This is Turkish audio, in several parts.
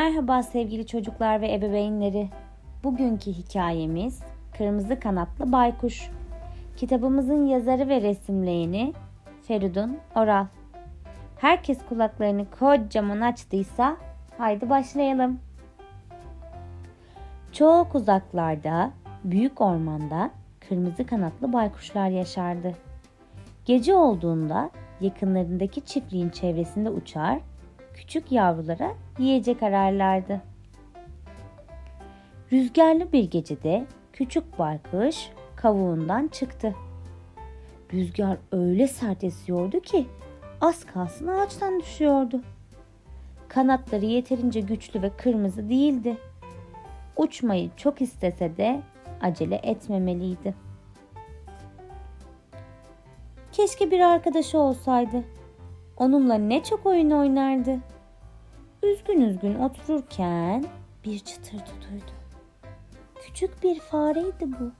Merhaba sevgili çocuklar ve ebeveynleri. Bugünkü hikayemiz Kırmızı Kanatlı Baykuş. Kitabımızın yazarı ve resimleyeni Feridun Oral. Herkes kulaklarını kocaman açtıysa haydi başlayalım. Çok uzaklarda, büyük ormanda kırmızı kanatlı baykuşlar yaşardı. Gece olduğunda yakınlarındaki çiftliğin çevresinde uçar, küçük yavrulara yiyecek ararlardı. Rüzgarlı bir gecede küçük baykuş kavuğundan çıktı. Rüzgar öyle sert esiyordu ki az kalsın ağaçtan düşüyordu. Kanatları yeterince güçlü ve kırmızı değildi. Uçmayı çok istese de acele etmemeliydi. Keşke bir arkadaşı olsaydı. Onunla ne çok oyun oynardı. Üzgün üzgün otururken bir çıtırtı duydu. Küçük bir fareydi bu.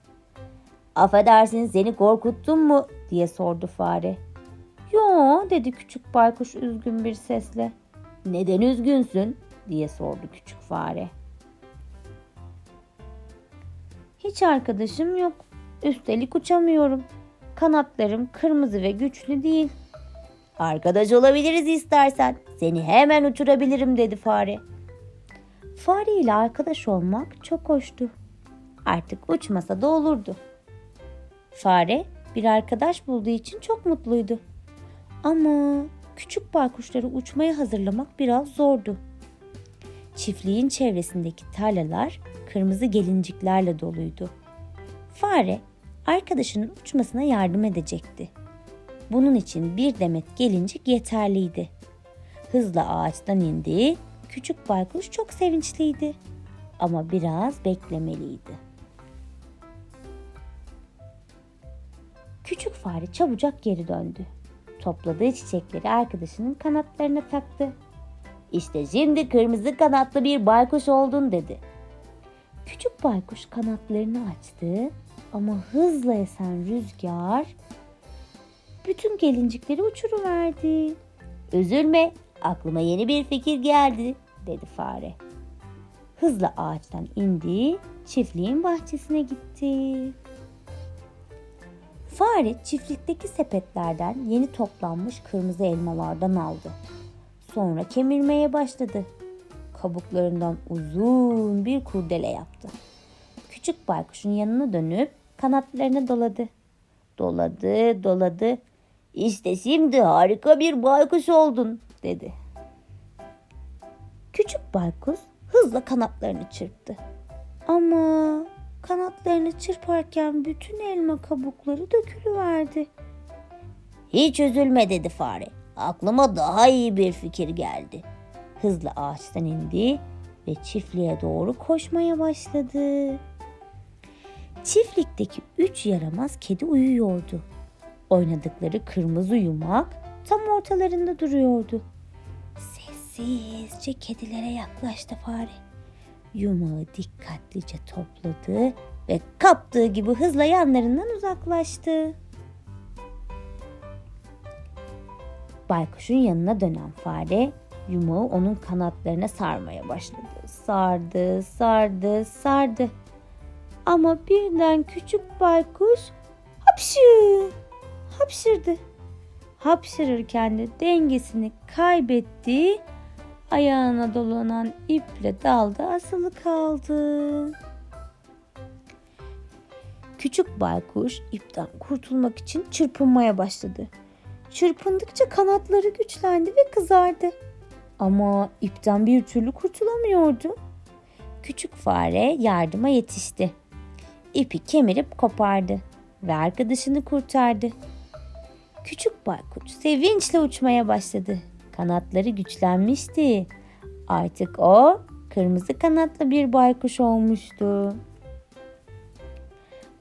Affedersin seni korkuttum mu diye sordu fare. Yo dedi küçük baykuş üzgün bir sesle. Neden üzgünsün diye sordu küçük fare. Hiç arkadaşım yok. Üstelik uçamıyorum. Kanatlarım kırmızı ve güçlü değil. Arkadaş olabiliriz istersen. Seni hemen uçurabilirim dedi fare. Fare ile arkadaş olmak çok hoştu. Artık uçmasa da olurdu. Fare bir arkadaş bulduğu için çok mutluydu. Ama küçük baykuşları uçmaya hazırlamak biraz zordu. Çiftliğin çevresindeki tarlalar kırmızı gelinciklerle doluydu. Fare arkadaşının uçmasına yardım edecekti. Bunun için bir demet gelincik yeterliydi. Hızla ağaçtan indi. Küçük baykuş çok sevinçliydi. Ama biraz beklemeliydi. Küçük fare çabucak geri döndü. Topladığı çiçekleri arkadaşının kanatlarına taktı. İşte şimdi kırmızı kanatlı bir baykuş oldun dedi. Küçük baykuş kanatlarını açtı ama hızla esen rüzgar bütün gelincikleri uçuruverdi. Üzülme, aklıma yeni bir fikir geldi, dedi fare. Hızla ağaçtan indi, çiftliğin bahçesine gitti. Fare çiftlikteki sepetlerden yeni toplanmış kırmızı elmalardan aldı. Sonra kemirmeye başladı. Kabuklarından uzun bir kurdele yaptı. Küçük baykuşun yanına dönüp kanatlarını doladı. Doladı, doladı. İşte şimdi harika bir baykuş oldun dedi. Küçük baykuş hızla kanatlarını çırptı. Ama kanatlarını çırparken bütün elma kabukları dökülüverdi. Hiç üzülme dedi fare. Aklıma daha iyi bir fikir geldi. Hızla ağaçtan indi ve çiftliğe doğru koşmaya başladı. Çiftlikteki üç yaramaz kedi uyuyordu. Oynadıkları kırmızı yumak tam ortalarında duruyordu. Sessizce kedilere yaklaştı fare. Yumağı dikkatlice topladı ve kaptığı gibi hızla yanlarından uzaklaştı. Baykuşun yanına dönen fare yumağı onun kanatlarına sarmaya başladı. Sardı, sardı, sardı. Ama birden küçük baykuş hapşı hapşırdı. Hapşırırken de dengesini kaybetti. Ayağına dolanan iple dalda asılı kaldı. Küçük baykuş ipten kurtulmak için çırpınmaya başladı. Çırpındıkça kanatları güçlendi ve kızardı. Ama ipten bir türlü kurtulamıyordu. Küçük fare yardıma yetişti. İpi kemirip kopardı ve arkadaşını kurtardı. Küçük baykuş sevinçle uçmaya başladı. Kanatları güçlenmişti. Artık o kırmızı kanatlı bir baykuş olmuştu.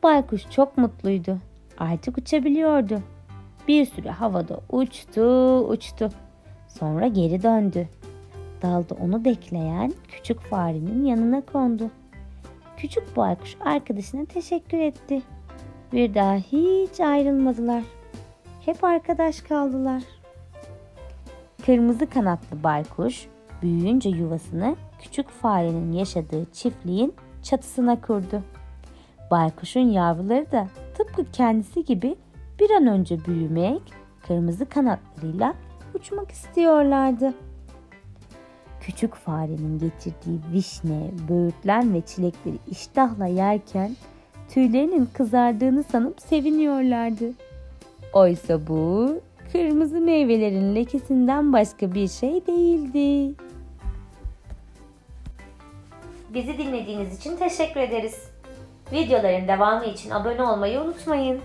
Baykuş çok mutluydu. Artık uçabiliyordu. Bir süre havada uçtu, uçtu. Sonra geri döndü. Dalda onu bekleyen küçük farenin yanına kondu. Küçük baykuş arkadaşına teşekkür etti. Bir daha hiç ayrılmadılar. Hep arkadaş kaldılar. Kırmızı kanatlı baykuş büyüyünce yuvasını küçük farenin yaşadığı çiftliğin çatısına kurdu. Baykuşun yavruları da tıpkı kendisi gibi bir an önce büyümek, kırmızı kanatlarıyla uçmak istiyorlardı. Küçük farenin getirdiği vişne, böğürtlen ve çilekleri iştahla yerken tüylerinin kızardığını sanıp seviniyorlardı. Oysa bu kırmızı meyvelerin lekesinden başka bir şey değildi. Bizi dinlediğiniz için teşekkür ederiz. Videoların devamı için abone olmayı unutmayın.